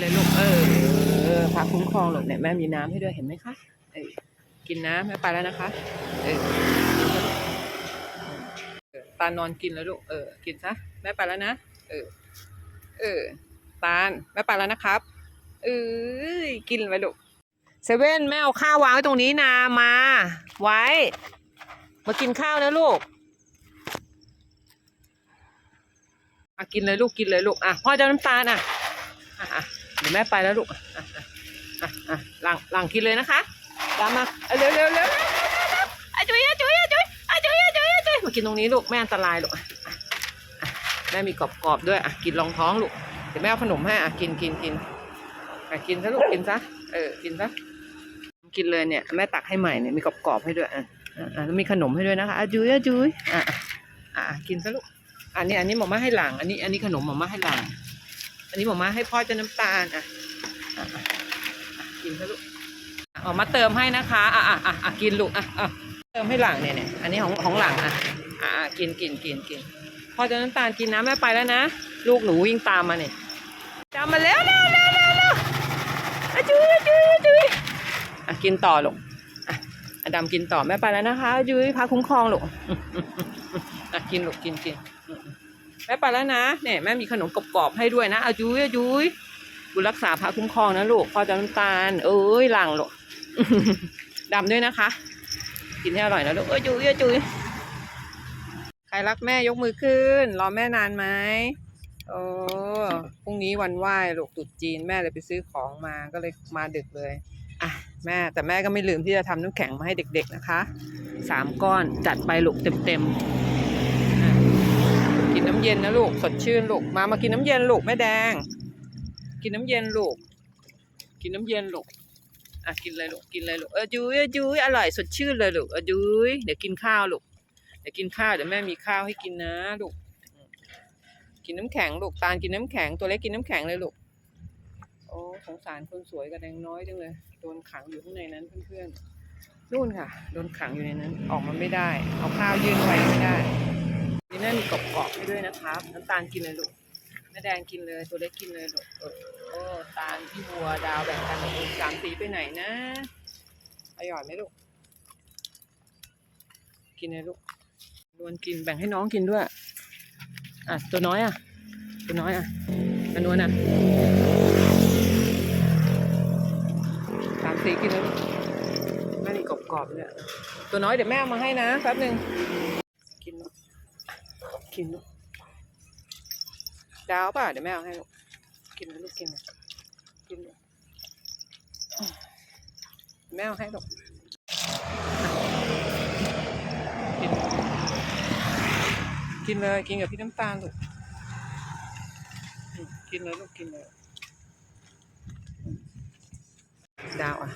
เลยลูกเออพาคุ้มครองลูกเนี่ยแม่มีน้ำให้ด้วยเห็นไหมคะเออกินน้ำแม่ไปแล้วนะคะเออตาลนอนกินแล้วลูกเออกินซะแม่ไปแล้วนะเออเออตาลแม่ไปแล้วนะครับเออกินไปลูกเซเว่นแม่เอาข้าววางไว้ตรงนี้นะมา ไว้ มากินข้าวนะลูกอะกินเลยลูกกินเลยลูกอะพ่อจะน้ำตาลอะอะ ดี๋ยวแม่ไปแล้วลูกหลังหลังกินเลยนะคะตามมาเอาเร็วเร็วเร็วอจุยอจุยอจุยอจุยอจุยอจุยมากินตรงนี้ลูกแม่อันตรายลูกแม่มีกรอบกรอบๆด้วยอะกินรองท้องลูกเดี๋ยวแม่เอาขนมให้อะกินกินกินอะกินซะลูกกินซะเออกินซะกินเลยเนี่ยแม่ตักให้ใหม่เนี่ยมีกรอบกรอบๆให้ด้วยอะอะแล้วมีขนมให้ด้วยนะคะอจุยอจุยอะอะอะอะกินซะลูกอันนี้อันนี้หมอมาให้หลัง อันนี้อันนี้ขนมหมอมาให้หลัง นนี้หมมาให้พ่อจะน้ำตาลอะกินซะลูกออามาเติมให้นะคะอะอะอะอะกินลูกอะอะเติมให้หลังเนี่ยเนี่ยอันนี้ของของหลังอะอะอะกินกินกินกินพ่อจะน้ำตาลกินน้ำแม่ไปแล้วนะลูกหนูวิ่งตามมาเนี่ยตามมาแล้วเร็วเร็วเร็วเร็วอะจุ้ยอะจุ้ยอะจุ้ยอะกินต่อลูกอะอดำกินต่อแม่ไปแล้วนะคะจุ้ยพาคุ้มครองลูกอะกินลูกกินกิน แม่ไปแล้วนะเนี่ยแม่มีขนมกรอบๆให้ด้วยนะเอาจุ้ยเอาจุ้ยบุญรักษาพระคุ้มครองนะลูกพ่อจะน้ำตาล เอ้ยหลังลูกดำด้วยนะคะ กินให้อร่อยนะลูกเอ้ยจุ้ยเอาจุ้ยใครรักแม่ยกมือขึ้น รอแม่นานไหมโอ้พรุ่งนี้วันไหว้ลูกตรุษจีนแม่เลยไปซื้อของมาก็เลยมาดึกเลยอะแม่แต่แม่ก็ไม่ลืมที่จะทำน้ำแข็งมาให้เด็ก ๆนะคะสามก้อนจัดไปลูกเต็มๆำเย็นนะลูก สดชื่นลูก มามากินน้ำเย็นลูกแม่แดง กินน้ำเย็นลูก กินน้ำเย็นลูก อะกินเลยลูก กินเลยลูก เออจุ้ยเออจุ้ยอร่อยสดชื่นเลยลูก เออจุ้ยเดี๋ยวกินข้าวลูก เดี๋ยวกินข้าวเดี๋ยวแม่มีข้าวให้กินนะลูก กินน้ำแข็งลูก ตาลกินน้ำแข็ง ตัวเล็กกินน้ำแข็งเลยลูก โอ้สงสารคนสวยกับแดงน้อยจังเลย โดนขังอยู่ข้างในนั้นเพื่อนๆนู่นค่ะ โดนขังอยู่ในนั้น ออกมาไม่ได้ เอาข้าวยื่นไว้ไม่ได้ นี่แม่มีกรอบๆให้ด้วยนะครับน้ำตาลกินเลยลูกแม่แดงกินเลยตัวเล็กกินเลยลูกเออโอ้ตาลพี่บัวดาวแบ่งกันลูกสามสีไปไหนนะอร่อยไหมลูกกินเลยลูกรวนกินแบ่งให้น้องกินด้วยอะตัวน้อยอะ ตัวน้อยอะอันนวลอะสามสีกินเลยแม่มีกรอบๆเลยตัวน้อยเดี๋ยวแม่เอามาให้นะแป๊บหนึ่ง กินลูกดาวป่ะเดี๋ยวแม่เอาให้ลูกกินลูกกินกินลูกแม่เอาให้ลูกกินกินเลยกินกับพี่น้ำตาลลูกกินเลยลูกกินเลยดาวอะ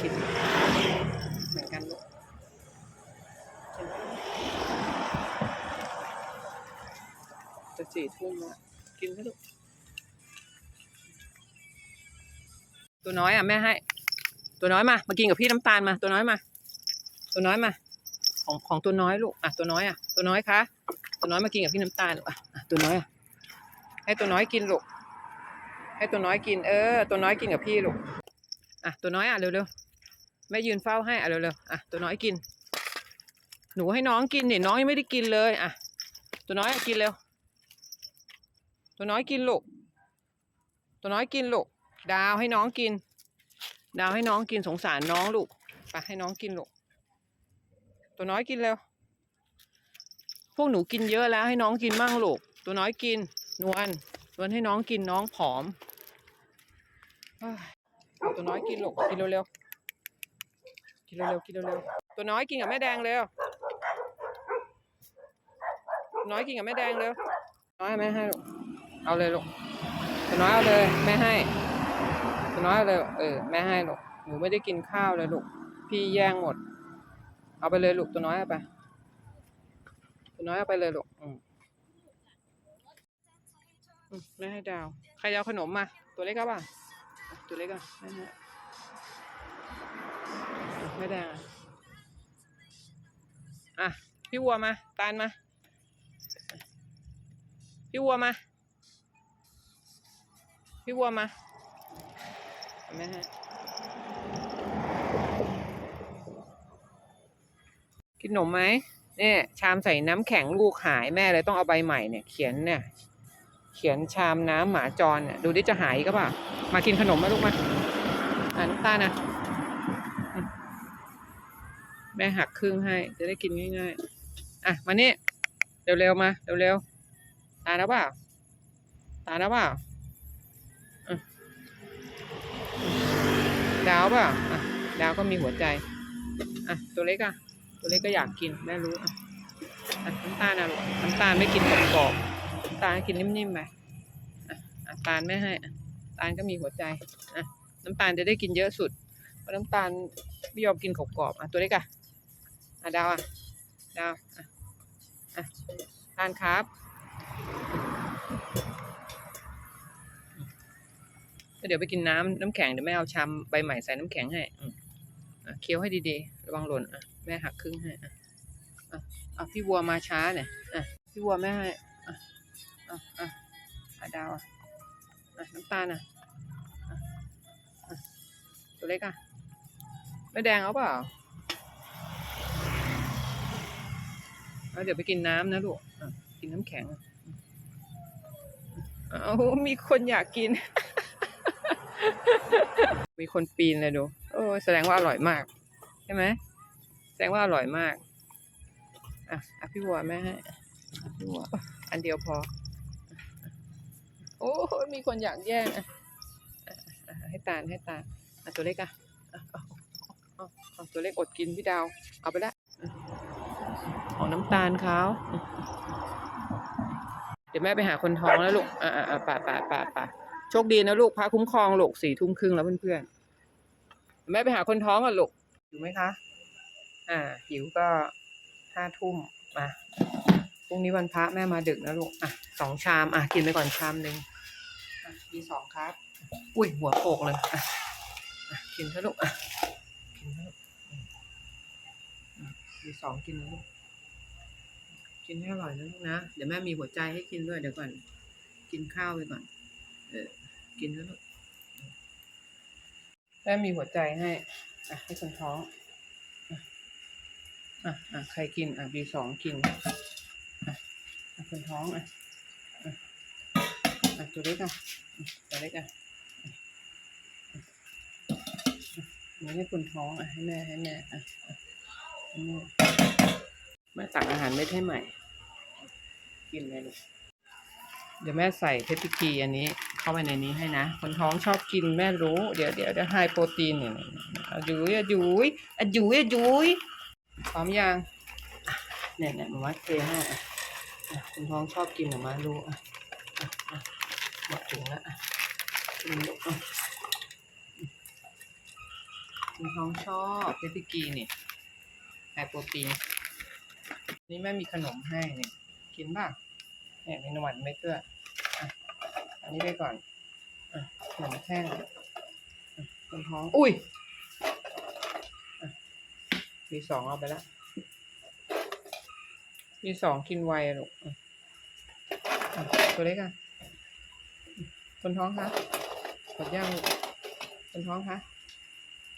กินเหมือนกันลูก จะสี่ทุ่มแล้วกินให้ลูกตัวน้อยอะแม่ให้ ตัวน้อยมามากินกับพี่น้ำตาลมา ตัวน้อยมา ตัวน้อยมา ของของตัวน้อยลูกอะตัวน้อยอะตัวน้อยคะตัวน้อยมากินกับพี่น้ำตาลลูกอะตัวน้อยอะให้ตัวน้อยกินลูกให้ตัวน้อยกินเออ ตัวน้อยกินกับพี่ลูกอะตัวน้อยอะเร็วๆแม่ยืนเฝ้าให้อะเร็วๆอะตัวน้อยกิน หนูให้น้องกินเนี่ยน้องยังไม่ได้กินเลยอะตัวน้อยอะกินเร็ว ตัวน้อยกินลูก ตัวน้อยกินลูก ดาวให้น้องกิน ดาวให้น้องกินสงสารน้องลูก ไปให้น้องกินลูก ตัวน้อยกินเร็ว พวกหนูกินเยอะแล้วให้น้องกินมั่งลูก ตัวน้อยกิน นวล นวลให้น้องกินน้องผอม ตัวน้อยกินลูก กินเร็วๆ กินเร็วๆ กินเร็วๆ ตัวน้อยกินกับแม่แดงเร็ว น้อยกินกับแม่แดงเร็ว น้อยแม่ให้ลูก เอาเลยลูกตัวน้อยเอาเลยแม่ให้ตัวน้อยเอาเลยเออแม่ให้ลูกหนูไม่ได้กินข้าวเลยลูกพี่แย่งหมด เอาไปเลยลูกตัวน้อยเอาไป ตัวน้อยเอาไปเลยลูกอืมแม่ให้ดาวใครจะเอาขนมมาตัวเล็กก็ป่ะตัวเล็กอะแม่ให้อะแม่แดงอะพี่วัวมาตาลมา พี่วัวมา พี่วัวมาเห็นไหมฮะกินขนมไหมเนี่ยชามใส่น้ำแข็งลูกหายแม่เลยต้องเอาใบใหม่เนี่ยเขียนเนี่ย เขียนชามน้ำหมาจรเนี่ยดูดิจะหายก็ป่ะมากินขนมมาลูกมาอ่าน้ำตาลนะแม่หักครึ่งให้ จะได้กินง่ายๆ อะ มานี่เร็วๆ มา เร็วๆ ตาแล้วเปล่า ตาแล้วเปล่าอะ ดาวเปล่าอะดาวก็มีหัวใจอะตัวเล็กอะ ตัวเล็กก็อยากกินแม่รู้อะอะน้ำตาลนะลูกน้ำตาลไม่กินกรอบน้ำตาลกินนิ่มๆไปอะตาลไม่ให้อะตาลก็มีหัวใจอะน้ำตาลจะได้กินเยอะสุดเพราะน้ำตาลไม่ยอมกินกรอบๆอะตัวเล็กอะอะดาวอะดาวอะอะทานครับ เดี๋ยวไปกินน้ำน้ำแข็งเดี๋ยวแม่เอาชามใบใหม่ใส่น้ำแข็งให้อือะเคี้ยวให้ดีๆ ระวังหล่นอะแม่หักครึ่งให้อะอะพี่วัวมาช้าเนี่ยอะพี่วัวแม่ให้อะอะอะอะดาวอะอะน้ำตาลอะอะตัวเล็กอะไม่แดงเอาเปล่าเดี๋ยวไปกินน้ำนะลูกกินน้ำแข็งอะเอามีคนอยากกิน มีคนปีนเลยดู โอ้แสดงว่าอร่อยมาก ใช่ไหม แสดงว่าอร่อยมาก อะอะพี่วัวแม่ให้อะพี่วัวอันเดียวพอ โอ้ยมีคนอยากแย่งอะอะอะให้ตาลให้ตาลอะตัวเล็กอะอะเอาเอาเอาตัวเล็กอดกินพี่ดาว เอาไปละอะของน้ำตาลเขาอะเดี๋ยวแม่ไปหาคนท้องแล้วลูก อะอะอะป่าป่าป่าป่าโชคดีนะลูกพระคุ้มครองลูกสี่ทุ่มครึ่งแล้วเพื่อนๆแม่ไปหาคนท้องก่อนลูกอยู่ไหมคะ อ่าหิวก็ห้าทุ่มมาพรุ่งนี้วันพระแม่มาดึกนะลูกอะสองชามอะกินไปก่อนชามหนึ่งอะมีสองครับ อุ้ยหัวโปกเลยอะอะกินเถอะลูกอะกินเถอะลูกอืมอืมมีสองกินนะลูกกินให้อร่อยนะลูกนะ เดี๋ยวแม่มีหัวใจให้กินด้วยเดี๋ยวก่อน กินข้าวไปก่อน เออ กินเถอะลูกแม่มีหัวใจให้ อะ ให้คนท้อง อะ อะ ใครกิน อะบีสองกิน อะอะคนท้อง อะ อะ ตัวเล็กอะ ตัวเล็กอะอะอะอันนี้ให้คนท้อง อะ ให้แม่ ให้แม่ อะแม่แม่ตักอาหารเม็ดให้ใหม่ กินเลยลูก เดี๋ยวแม่ใส่เพชรกีอันนี้ เข้าไปในนี้ให้นะ คนท้องชอบกินแม่รู้เดี๋ยวเดี๋ยวเดี๋ยวไฮโปรตีนเนี่ยอะยุยอะยุยอะยุยอะยุยพร้อมยังเนี่ยเนี่ยมามัดเทให้อะอะคนท้องชอบกินหรือมารู้อะหมดถุงละกินลูกอะคนท้องชอบเพชรกีนี่ไฮโปรตีนนี่แม่มีขนมให้เนี่ยกินป่ะ เนี่ยมีนมหวานเม็ดด้วยอันนี้ไปก่อนอะขนมแท่งอะคนท้อง อุ้ยอะมีสองเอาไปละมีสองกินไวอะลูกอะอะตัวเล็กอะคนท้องคะกดย่างลูกคนท้องคะ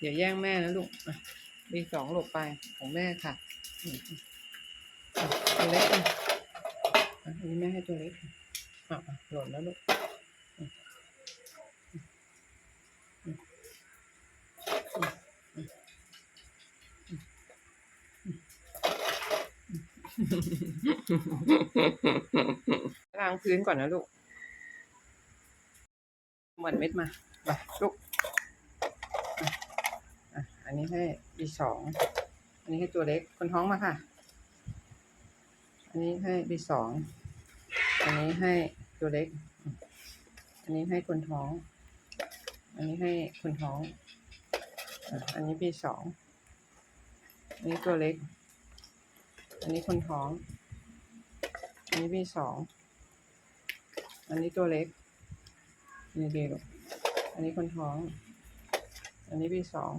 อย่าแย่งแม่นะลูกอะมีสองหลบไปของแม่ค่ะอืมอะตัวเล็กอะ อันนี้แม่ให้ตัวเล็กอะอะอะหล่นแล้วลูกล้างพื้นก่อนนะลูกหมดเม็ดมาไปลูกอันนี้ให้บีสอง อันนี้ให้ตัวเล็ก คนท้องมาค่ะ อันนี้ให้บีสอง อันนี้ให้ตัวเล็ก อันนี้ให้คนท้อง อันนี้ให้คนท้อง อันนี้บีสอง อันนี้ตัวเล็ก อันนี้คนท้อง อันนี้บีสอง อันนี้ตัวเล็กอันนี้บีลูกอันนี้คนท้อง อันนี้บีสอง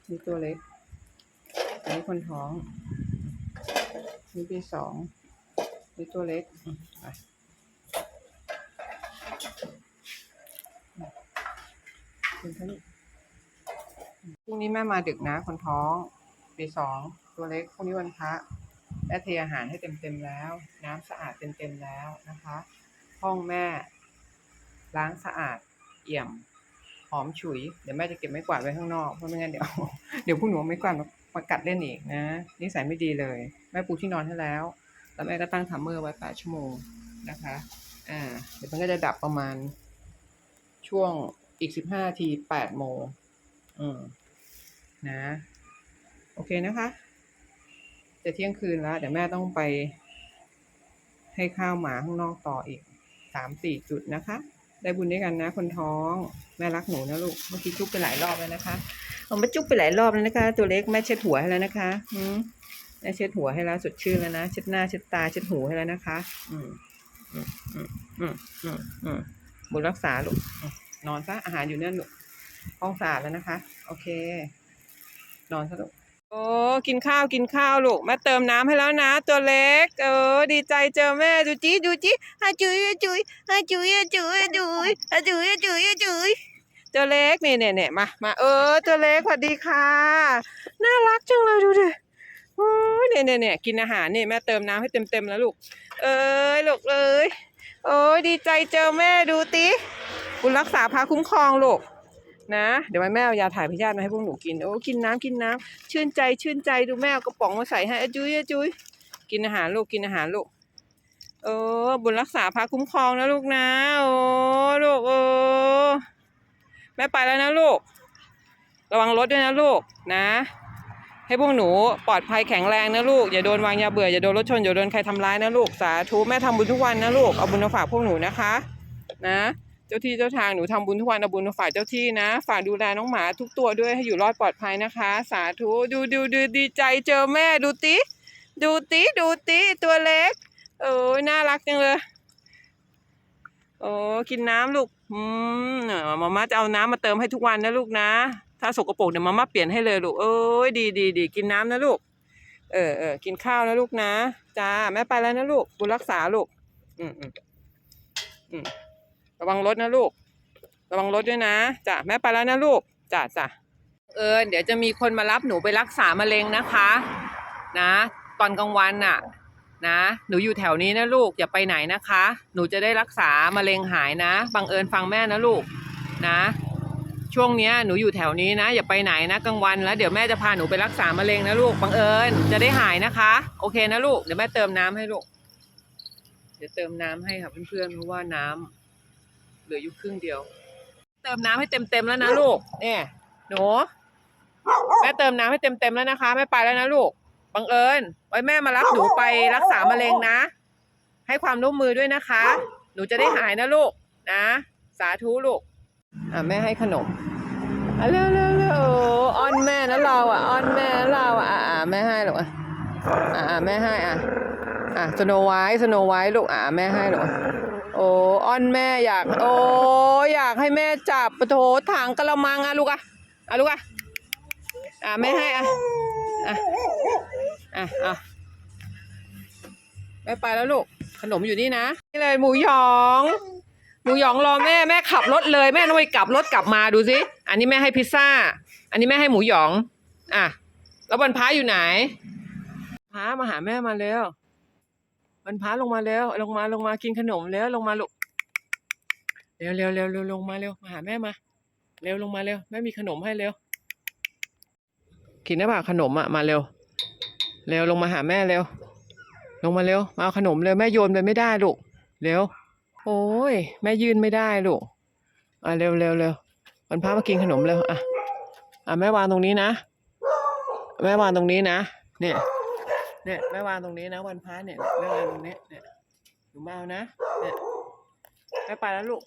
อันนี้ตัวเล็ก อันนี้คนท้องอันนี้บีสอง อันนี้ตัวเล็กอืมไปกินเถอะลูกพรุ่งนี้แม่มาดึกนะคนท้องปีสองตัวเล็กพรุ่งนี้วันพระแม่เทอาหารให้เต็มเต็มๆแล้ว น้ำสะอาดเต็มเต็มๆแล้วนะคะ ห้องแม่ ล้างสะอาดเอี่ยมหอมฉุย เดี๋ยวแม่จะเก็บไม้กวาดไว้ข้างนอกเพราะไม่งั้นเดี๋ยวเดี๋ยวพวกหนูเอาไม้กวาดมามากัดเล่นอีกนะนิสัยไม่ดีเลย แม่ปูที่นอนให้แล้ว แล้วแม่ก็ตั้งทัมเมอร์ไว้แปดชั่วโมงนะคะ อ่า เดี๋ยวมันก็จะดับประมาณช่วงอีกสิบห้าทีแปดโมงอืมนะ โอเคนะคะ จะเที่ยงคืนแล้ว เดี๋ยวแม่ต้องไป ให้ข้าวหมาข้างนอกต่ออีกสามสี่จุดนะคะ ได้บุญด้วยกันนะ คนท้อง แม่รักหนูนะลูก เมื่อกี้จุ๊บไปหลายรอบแล้วนะคะ เอามาจุ๊บไปหลายรอบแล้วนะคะ ตัวเล็กแม่เช็ดหัวให้แล้วนะคะ อืม แม่เช็ดหัวให้แล้วสดชื่นแล้วนะเช็ดหน้าเช็ดตาเช็ดหูให้แล้วนะคะ อืมอืมอืมอืมอืมอืมบุญรักษาลูกนอนซะอาหารอยู่นั่นลูกห้องสะอาดแล้วนะคะ โอเค นอนซะลูกโอ้กินข้าวกินข้าวลูกแม่เติมน้ำให้แล้วนะ ตัวเล็ก เออ ดีใจเจอแม่ดูจี้จูจี้ฮาจุยจุยฮาจุยจุยจุยฮาจุยจุยจุยตัวเล็กนี่เนี่ยเนี่ยมามาเออ ตัวเล็กสวัสดีค่ะ น่ารักจังเลยดูดิ เนี่ยเนี่ยเนี่ยกินอาหารเนี่ยแม่เติมน้ำให้เต็มเต็มแล้วลูก เอ้ยลูกเอ้ยโอ้ยดีใจเจอแม่ดูติคุณรักษาพาคุ้มครองลูกนะ เดี๋ยวแม่เอายาถ่ายพยาธิมาให้พวกหนูกินโอ้กินน้ำกินน้ำชื่นใจชื่นใจดูแม่เอากระป๋องมาใส่ให้อจุ้ยอจุ้ยกินอาหารลูกกินอาหารลูกเออบุญรักษาพาคุ้มครองนะลูกนะโอ้ลูกเออแม่ไปแล้วนะลูก ระวังรถด้วยนะลูกนะ ให้พวกหนูปลอดภัยแข็งแรงนะลูก อย่าโดนวางยาเบื่อ อย่าโดนรถชน อย่าโดนใครทำร้ายนะลูก สาธุแม่ทำบุญทุกวันนะลูก เอาบุญมาฝากพวกหนูนะคะ นะ เจ้าที่เจ้าทางหนูทำบุญทุกวันเอาบุญมาฝากเจ้าที่นะ ฝากดูแลน้องหมาทุกตัวด้วยให้อยู่รอดปลอดภัยนะคะ สาธุ ดูดูดูดีใจเจอแม่ดูติดูติดูติตัวเล็ก โอ้ยน่ารักจังเลย โอ้กินน้ำลูก อืมเออมาม่าจะเอาน้ำมาเติมให้ทุกวันนะลูกนะ ถ้าสกปรกเดี๋ยวมาม่าเปลี่ยนให้เลยลูกเอ้ยดีดีดีกินน้ำนะลูก เออเออกินข้าวนะลูกนะจ้าแม่ไปแล้วนะลูกบุญรักษาลูก อืมอืมอืมระวังรถนะลูก ระวังรถด้วยนะจ้ะแม่ไปแล้วนะลูกจ้ะจ้ะเอิญเดี๋ยวจะมีคนมารับหนูไปรักษามะเร็งนะคะ นะ ตอนกลางวันน่ะ นะ หนูอยู่แถวนี้นะลูกอย่าไปไหนนะคะ หนูจะได้รักษามะเร็งหายนะบังเอิญฟังแม่นะลูกนะ ช่วงเนี้ยหนูอยู่แถวนี้นะ อย่าไปไหนนะกลางวันแล้วเดี๋ยวแม่จะพาหนูไปรักษามะเร็งนะลูกบังเอิญจะได้หายนะคะ โอเคนะลูกเดี๋ยวแม่เติมน้ำให้ลูกเดี๋ยวเติมน้ำให้ค่ะเพื่อนๆเพราะว่าน้ำเหลืออยู่ครึ่งเดียว เติมน้ำให้เต็มๆแล้วนะลูกเนี่ยหนูแม่เติมน้ำให้เต็มเต็มๆแล้วนะคะแม่ไปแล้วนะลูกบังเอิญไว้แม่มารับหนูไปรักษามะเร็งนะ ให้ความร่วมมือด้วยนะคะ หนูจะได้หายนะลูกนะ สาธุลูก อะแม่ให้ขนมอะเร็วเร็วเร็วอ้อนแม่นะเราอะอ้อนแม่นะเราอะอะอะแม่ให้ลูกอะอะอะแม่ให้อะอะสโนไวท์สโนไวท์ลูกอะแม่ให้ลูกโอ้อ้อนแม่อยากโอ้อยากให้แม่จับปะโถถังกระมังอะลูกอะอะลูกอะอะแม่ให้อะอะอะอะแม่ไปแล้วลูกขนมอยู่นี่นะนี่เลยหมูหยอง หมูหยองรอแม่แม่ขับรถเลยแม่ต้องไปกลับรถกลับมาดูสิอันนี้แม่ให้พิซซ่า อันนี้แม่ให้หมูหยอง อะ แล้วบรรพาอยู่ไหนพามาหาแม่มาเร็วบรรพาลงมาเร็วลงมาลงมากินขนมเร็วลงมาลูกเร็วเร็วเร็วเร็วลงมาเร็วมาหาแม่มาเร็วลงมาเร็วแม่มีขนมให้เร็วกินได้ป่ะขนมอะมาเร็ว เร็วลงมาหาแม่เร็ว ลงมาเร็วมาเอาขนมเร็วแม่โยนไปไม่ได้ลูกเร็ว โอ้ย แม่ยืนไม่ได้ลูก อะเร็วเร็วเร็ววันพามากินขนมเร็วอะ อะแม่วางตรงนี้นะ แม่วางตรงนี้นะ เนี่ย เนี่ยแม่วางตรงนี้นะ วันพระเนี่ยแม่วางตรงนี้เนี่ยหนูมาเอานะ เนี่ยแม่ไปแล้วลูก